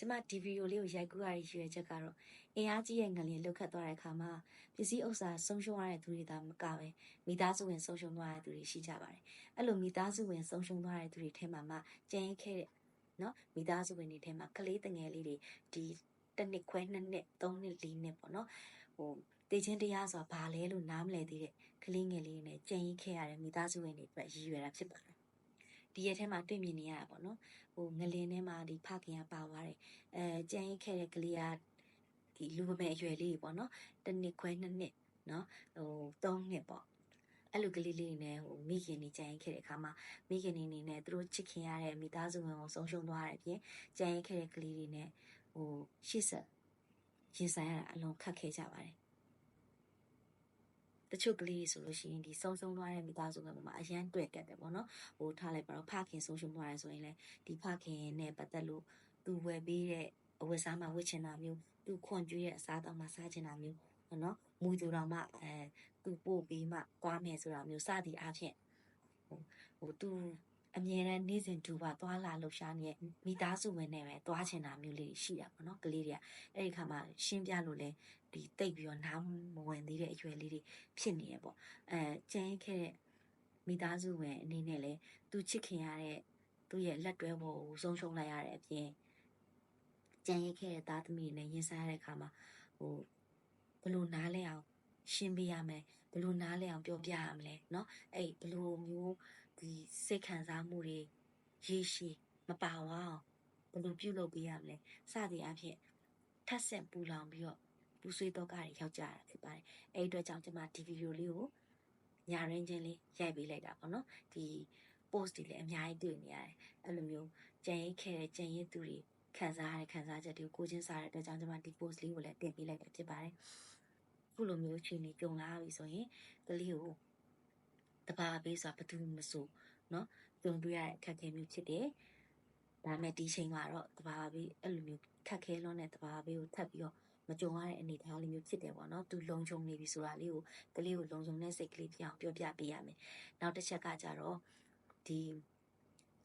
ကျမဒီဗီဒီယိုလေးကိုရိုက်ကူးရတဲ့ရွယ်ချက်ကတော့အင်အားကြီးရဲ့ငလျင်လှုပ်ခတ်သွားတဲ့အခါမှာပစ္စည်းဥစ္စာဆုံးရှုံးရတဲ့သူတွေဒါမကပဲမိသားစုဝင်ဆုံးရှုံးသွားတဲ့သူတွေရှိကြပါတယ်အဲ့လိုမိသားစုဝင်ဆုံးရှုံးသွားတဲ့သူတွေထဲမှာမှကြံရခဲ့တဲ့နော်မိသားစုဝင်တွေထဲမှာကလေးတငယ်လေးတွေဒီတစ်နှစ်ခွဲနှစ်နှစ်သုံးနှစ်လေးနှစ်ပေါ့နော်ဟိုတေချင်းတရားဆိုတာဘာလဲလို့နားမလည်သေးတဲ့ကလေးငယ်လေးတွေနဲ့ကြံရခဲ့ရတဲ့မိသားစုဝင်တွေအတွက်ရည်ရွယ်တာဖြစ်ပါတယ် ဒီရက်ထဲမှာတွေ့မြင်နေရတာပေါ့နော်ဟိုငလင်းထဲမှာဒီဖခင်ကပါသွားတယ်အဲကြံရခဲ့တဲ့ကလေးကဒီလူပမဲ့အရွယ်လေးပေါ့နော်တစ်နှစ်ခွဲနှစ်နှစ်နော်ဟိုသုံးနှစ်ပေါ့အဲ့လိုကလေးလေးနဲ့ဟိုမိခင်နေကြရင်ခဲ့တဲ့အခါမှာမိခင်နေနေနဲ့သူတို့ချစ်ခင်ရတဲ့မိသားစုဝင်ကိုဆုံးရှုံးသွားတဲ့အပြင်ကြရင်ခဲ့တဲ့ကလေးတွေနဲ့ဟိုရှစ်ဆက်ရင်ဆိုင်ရတာအလွန်ခက်ခဲကြပါတယ် တချို့ကလေးတွေဆိုလို့ရှိရင်ဒီဆုံးဆုံးသွားတဲ့မိသားစုကမှာအရန်တွေ့ကတ်တယ်ပေါ့နော်ဟိုထားလိုက်ပါတော့ဖခင်ဆုံးရှုံးသွားတယ်ဆိုရင်လည်းဒီဖခင်နဲ့ပတ်သက်လို့သူဝယ်ပေးတဲ့အဝတ်စားမှဝတ်ချင်တာမျိုးသူခွန်ကျွေးတဲ့အစားအသောက်မှစားချင်တာမျိုးနော်မူသူတော်မှအဲသူပို့ပြီးမှသွားမယ်ဆိုတာမျိုးစသည်အားဖြင့်ဟိုဟိုသူ အမြဲတမ်းနေ့စဉ်တူပါသွားလာလှုပ်ရှားနေတဲ့မိသားစုဝင်နဲ့ပဲသွားချင်တာမျိုးလေးရှိတာပေါ့နော်ကလေးတွေကအဲ့ဒီခါမှာရှင်းပြလို့လဲဒီတိတ်ပြီးတော့နားမဝင်သေးတဲ့အရွယ်လေးတွေဖြစ်နေရပေါ့အဲကျန်းခဲ့တဲ့မိသားစုဝင်အနေနဲ့လဲသူချစ်ခင်ရတဲ့သူ့ရဲ့လက်တွဲပေါ်ကိုဆုံးရှုံးလိုက်ရတဲ့အပြင်ကြံရခဲ့တဲ့သားသမီးတွေနဲ့ရင်ဆိုင်ရတဲ့အခါမှာဟိုဘလို့နားလဲအောင်ရှင်းပြရမယ်ဘလို့နားလဲအောင်ပြောပြရမလဲเนาะအဲ့ဘလို့မျိုး ဒီစိတ်ခံစားမှုတွေရေရှည်မပါဝအောင်ဘလို့ပြုလုပ်ပေးရမလဲစသည်အဖြစ်ထပ်ဆက်ပူလောင်ပြီးတော့ပူဆွေးတော့ကတွေရောက်ကြတာဖြစ်ပါတယ်အဲ့အတွက်ကြောင့်ကျွန်မဒီဗီဒီယိုလေးကိုညာရင်းချင်းလေးရိုက်ပေးလိုက်တာပေါ့နော်ဒီ post တွေလည်းအများကြီးတွေ့နေရတယ်အဲ့လိုမျိုးကြံရိတ်ခဲ့တဲ့ကြံရိတ်သူတွေခံစားရတဲ့ခံစားချက်တွေကိုကိုချင်းစားတဲ့အတွက်ကြောင့်ကျွန်မဒီ post လေးကိုလည်းတင်ပေးလိုက်တာဖြစ်ပါတယ်ခုလိုမျိုးအခြေအနေကြုံလာပြီဆိုရင်ကလေးကို တဘာပေးဆိုတာဘယ်သူမဆိုเนาะကြုံတွေ့ရတဲ့အခက်အခဲမျိုးဖြစ်တယ်ဒါပေမဲ့ဒီချိန်မှာတော့တဘာပေးအဲ့လိုမျိုးခက်ခဲလွန်းတဲ့တဘာပေးကိုထပ်ပြီးတော့မကြုံရတဲ့အနေအထားလေးမျိုးဖြစ်တယ်ပေါ့နော်သူလုံခြုံနေပြီဆိုတာလေးကိုကလေးကိုလုံခြုံတဲ့စိတ်ကလေးဖြစ်အောင်ပြောပြပေးရမယ်နောက်တစ်ချက်ကကြတော့ဒီ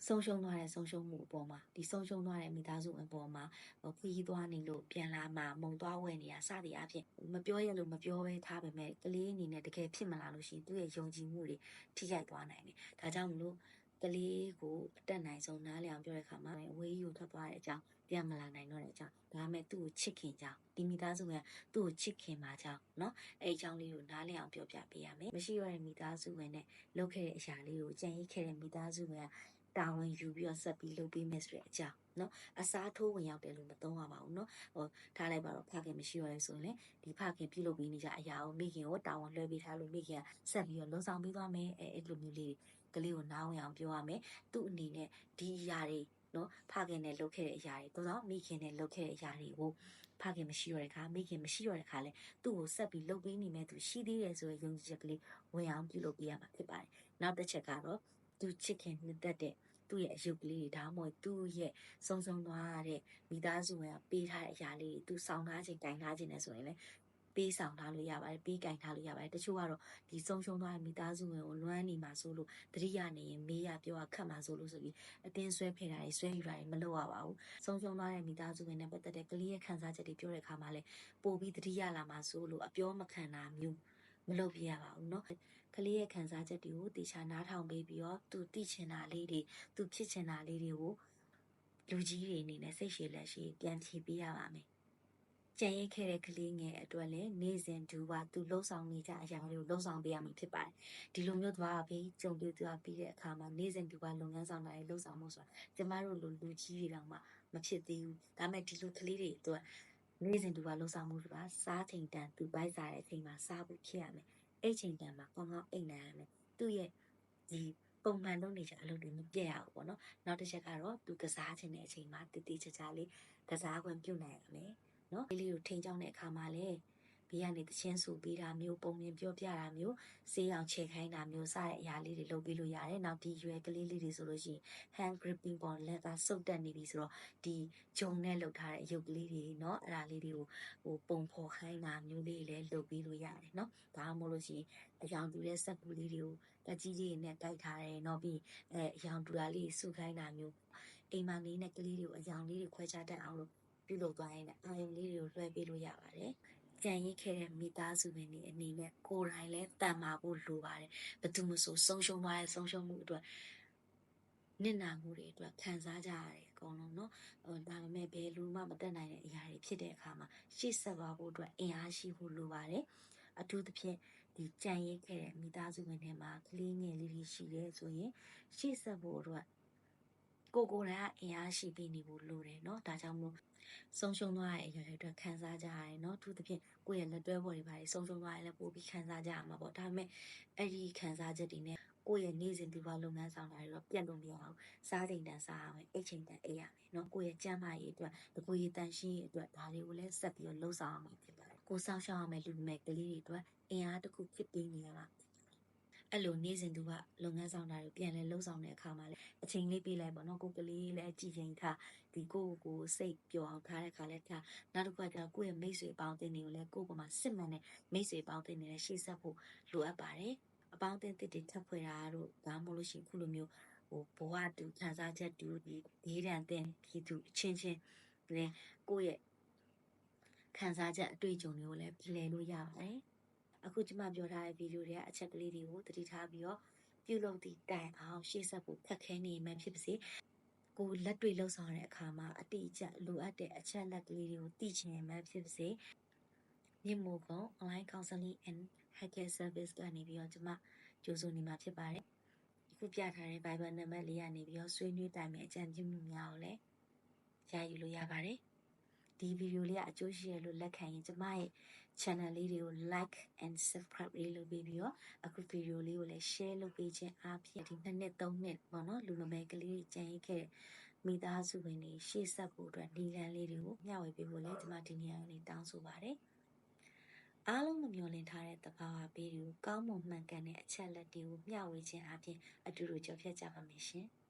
ဆုံးရှုံးသွားတဲ့ဆုံးရှုံးမှုအပေါ်မှာဒီဆုံးရှုံးသွားတဲ့မိသားစုအပေါ်မှာဟိုခီးသွားနေလို့ပြန်လာမှမုံသွားဝယ်နေတာစသည်အဖြစ်မပြောရလို့မပြောဘဲထားပေမဲ့ကလေးအနေနဲ့တကယ်ဖြစ်မလာလို့ရှိရင်သူ့ရဲ့ယုံကြည်မှုတွေထိခိုက်သွားနိုင်တယ်ဒါကြောင့်မလို့ကလေးကိုအတက်နိုင်ဆုံးနားလည်အောင်ပြောတဲ့အခါမှာအဝေးကြီးကိုထွက်သွားတဲ့အကြောင်းပြန်မလာနိုင်တော့တဲ့အကြောင်းဒါပေမဲ့သူ့ကိုချစ်ခင်ကြောင်းဒီမိသားစုကသူ့ကိုချစ်ခင်မှာကြောင်းเนาะအဲ့အကြောင်းလေးကိုနားလည်အောင်ပြောပြပေးရမယ်မရှိရတဲ့မိသားစုဝင်နဲ့လုပ်ခဲ့တဲ့အရာလေးကိုကြံရိတ်ခဲ့တဲ့မိသားစုဝင်က တာဝန်ယူပြီးတော့ဆက်ပြီးလုပ်ပေးမယ်ဆိုတဲ့အကြောင်းနော်အစားထိုးဝင်ရောက်တယ်လို့မသုံးရပါဘူးနော်ဟိုထားလိုက်ပါတော့ဖခင်မရှိရလဲဆိုရင်လေဒီဖခင်ပြုလုပ်ပေးနေကြအရာကိုမိခင်ကိုတာဝန်လွှဲပေးထားလို့မိခင်ကဆက်ပြီးတော့လုံဆောင်ပေးသွားမယ်အဲအဲ့လိုမျိုးလေးကလေးကိုနားဝင်အောင်ပြောရမယ်သူ့အနေနဲ့ဒီအရာတွေနော်ဖခင်နဲ့လုပ်ခဲ့တဲ့အရာတွေတော့မိခင်နဲ့လုပ်ခဲ့တဲ့အရာတွေကိုဖခင်မရှိရတဲ့ခါမိခင်မရှိရတဲ့ခါလဲသူ့ကိုဆက်ပြီးလုပ်ပေးနေမဲ့သူရှိသေးတယ်ဆိုရင်ယုံကြည်ချက်ကလေးဝင်အောင်ပြုလုပ်ပေးရမှာဖြစ်ပါတယ်နောက်တစ်ချက်ကတော့ သူချစ်ခင်နှစ်သက်တဲ့သူ့ရဲ့အယုတ်ကလေးတွေဒါမှမဟုတ်သူ့ရဲ့စုံစုံသွားရတဲ့မိသားစုဝင်ကပေးထားတဲ့အရာလေးတွေသူစောင်းထားခြင်းတိုင်ထားခြင်းနဲ့ဆိုရင်လည်းပေးဆောင်ထားလို့ရပါတယ်ပေးကင်ထားလို့ရပါတယ်တချို့ကတော့ဒီဆုံးရှုံးသွားတဲ့မိသားစုဝင်ကိုလွမ်းနေမှာဆိုလို့တတိယနေရင်မေးရပြောရခတ်မှာဆိုလို့ဆိုပြီးအတင်းဆွဲဖယ်တာတွေဆွဲယူတာတွေမလုပ်ရပါဘူးဆုံးရှုံးသွားတဲ့မိသားစုဝင်နဲ့ပတ်သက်တဲ့ကလေးရဲ့ခံစားချက်တွေပြောတဲ့အခါမှာလည်းပို့ပြီးတတိယလာမှာဆိုလို့အပြောမခံတာမျိုး မလုပ်ပြရပါဘူးเนาะကလေးရဲ့ခံစားချက်တွေကိုတေချာနားထောင်ပေးပြီးတော့သူသိချင်တာလေးတွေသူဖြစ်ချင်တာလေးတွေကိုလူကြီးတွေအနေနဲ့စိတ်ရှည်လက်ရှိပြန်ဖြေပေးရပါမယ်ကြံရိတ်ခဲ့တဲ့ကလေးငယ်အတွက်လည်းနေ့စဉ်ဒူပါသူလှုပ်ဆောင်နေကြအရာတွေကိုလှုပ်ဆောင်ပေးရမှာဖြစ်ပါတယ်ဒီလိုမျိုးသွားပြီးကြုံတွေ့သွားပြီးတဲ့အခါမှာနေ့စဉ်ဒူပါလုပ်ငန်းဆောင်တာတွေလှုပ်ဆောင်မှုဆိုတာကျမတို့လူလူကြီးတွေတောင်မှမဖြစ်သေးဘူးဒါပေမဲ့ဒီလိုကလေးတွေအတွက် နေ့စဉ်ဒူပါလှုပ်ဆောင်မှုဆိုတာစားချိန်တန်သူပိုက်စားတဲ့အချိန်မှာစားဖို့ဖြစ်ရမယ်အဲ့ချိန်တန်မှာကောင်းကောင်းအိတ်နိုင်ရမယ်သူ့ရဲ့ဒီပုံမှန်လုပ်နေကြအလုပ်တွေမပြတ်ရဘူးပေါ့နော်နောက်တစ်ချက်ကတော့သူကစားခြင်းတဲ့အချိန်မှာတည်တည်ချာချာလေးကစားခွင့်ပြုနိုင်ရမယ်နော်လေးလေးကိုထိန်းချောင်းတဲ့အခါမှာလည်း ဘေးကနေတချင်းဆူပေးတာမျိုးပုံမြင်ပြောပြတာမျိုးစေးအောင်ခြေခိုင်းတာမျိုးစတဲ့အရာလေးတွေလုပ်ပေးလို့ရတယ်နောက်ဒီရွယ်ကလေးလေးတွေဆိုလို့ရှိရင် hand gripping ပေါ်လက်သားစုပ်တက်နေပြီဆိုတော့ဒီဂျုံနဲ့လုပ်ထားတဲ့အယုတ်ကလေးတွေเนาะအဲ့ဒါလေးတွေကိုဟိုပုံဖော်ခိုင်းတာမျိုးလေးလည်းလုပ်ပေးလို့ရတယ်เนาะဒါမှမဟုတ်လို့ရှိရင်အယောင်တူတဲ့စက်ကူလေးတွေကိုတက်ကြီးကြီးနဲ့တိုက်ထားတယ်เนาะပြီးအဲအယောင်တူတာလေးစုခိုင်းတာမျိုးအိမ်မလေးနဲ့ကလေးတွေကိုအယောင်လေးတွေခွဲခြားတတ်အောင်လို့ ပြုလုပ်သွားရင်လည်းအာယုံလေးတွေကိုလွှဲပေးလို့ရပါတယ် ကြံရင်ခဲ့တဲ့မိသားစုဝင်တွေအနေနဲ့ကိုယ်တိုင်လည်းတန်မာဖို့လိုပါတယ်ဘယ်သူမှဆိုဆုံးရှုံးသွားတဲ့ဆုံးရှုံးမှုအတွက်နစ်နာမှုတွေအတွက်ခံစားကြရတယ်အကုန်လုံးเนาะဟိုဒါပေမဲ့ဘယ်လူမှမတက်နိုင်တဲ့အရာတွေဖြစ်တဲ့အခါမှာရှေ့ဆက်သွားဖို့အတွက်အင်အားရှိဖို့လိုပါတယ်အထူးသဖြင့်ဒီကြံရိတ်ခဲ့တဲ့မိသားစုဝင်တွေမှာကလေးငယ်လေးတွေရှိတယ်ဆိုရင်ရှေ့ဆက်ဖို့အတွက် ကိုကိုယ်တိုင်ကအင်အားရှိပြီးနေဖို့လိုတယ်เนาะဒါကြောင့်မို့ဆုံးရှုံးသွားတဲ့အရာတွေအတွက်ခံစားကြရတယ်เนาะအထူးသဖြင့်ကိုယ့်ရဲ့လက်တွဲပေါ်တွေပါတယ်ဆုံးရှုံးသွားရင်လည်းပိုပြီးခံစားကြရမှာပေါ့ဒါပေမဲ့အဲ့ဒီခံစားချက်တွေနဲ့ကိုယ့်ရဲ့နေ့စဉ်ဒီဘဝလုပ်ငန်းဆောင်တာတွေတော့ပြတ်လို့မရအောင်စားချိန်တန်စားရမယ်အိတ်ချိန်တန်အိတ်ရမယ်เนาะကိုယ့်ရဲ့ကျန်းမာရေးအတွက်တကူရေးတန်ရှင်းရေးအတွက်ဒါတွေကိုလည်းဆက်ပြီးတော့လှုပ်ဆောင်ရမှာဖြစ်ပါတယ်ကိုယ်ဆောင်ရှောက်ရမယ်လူမဲ့ကလေးတွေအတွက်အင်အားတစ်ခုဖြစ်ပေးနေရမှာ အဲ့လိုနေ့စဉ်သူကလုပ်ငန်းဆောင်တာတွေပြန်လဲလှုပ်ဆောင်တဲ့အခါမှာလည်းအချိန်လေးပေးလိုက်ပေါ့နော်ကိုယ်ကလေးလည်းကြည်ချိန်ထားဒီကိုယ့်ကိုယ်စိတ်ပျော်အောင်ထားတဲ့ခါလဲထားနောက်တစ်ခါကျတော့ကိုယ့်ရဲ့မိတ်ဆွေပေါင်းတင်တွေကိုလည်းကိုယ့်ပေါ်မှာစစ်မှန်တဲ့မိတ်ဆွေပေါင်းတင်တွေနဲ့ရှေ့ဆက်ဖို့လိုအပ်ပါတယ်အပေါင်းအသင်းတစ်တွေထပ်ဖွယ်တာတို့ဒါမှမဟုတ်လို့ရှိရင်ခုလိုမျိုးဟိုဘဝတူခံစားချက်တူဒီဒေးရန်တင်ပြည်သူအချင်းချင်းလည်းကိုယ့်ရဲ့ခံစားချက်အတွေ့အကြုံတွေကိုလည်းပြင်လို့ရပါတယ် အခုကျမပြောထားတဲ့ဗီဒီယိုတွေကအချက်ကလေးတွေကိုသတိထားပြီးတော့ပြုလုပ်သည့်တိုင်အောင်ရှေ့ဆက်ဖို့ခက်ခဲနေမှဖြစ်ပါစေကိုယ်လက်တွေ့လှုပ်ဆောင်တဲ့အခါမှာအတိအကျလိုအပ်တဲ့အချက်လက်ကလေးတွေကိုသိချင်မှဖြစ်ပါစေမြင့်မို့ကုံ online counseling and hacker service ကနေပြီးတော့ကျမကြိုးစုနေမှာဖြစ်ပါတယ်အခုပြထားတဲ့ Viber နံပါတ်လေးကနေပြီးတော့ဆွေးနွေးတိုင်မဲ့အကြံပြုမှုများကိုလည်းရယူလို့ရပါတယ် ဒီဗီဒီယိုလေးကအကျိုးရှိရလို့လက်ခံရင်ကျမရဲ့ channel လေးတွေကို like and subscribe လေးလုပ်ပေးပြီးတော့အခုဗီဒီယိုလေးကိုလည်း share လုပ်ပေးခြင်းအားဖြင့်ဒီနှစ်နှစ်သုံးနှစ်ပေါ့နော်လူငယ်ကလေးတွေကြံရိတ်ခဲ့မိသားစုဝင်တွေရှေ့ဆက်ဖို့အတွက်ဒီလန်လေးတွေကိုမျှဝေပေးဖို့လည်းကျမဒီနေရာကနေတောင်းဆိုပါတယ်အားလုံးမမျှော်လင့်ထားတဲ့တဘာဝပေးတွေကိုကောင်းမွန်မှန်ကန်တဲ့အချက်လက်တွေကိုမျှဝေခြင်းအပြင်အတူတူကြော်ဖြတ်ကြပါမယ်ရှင်။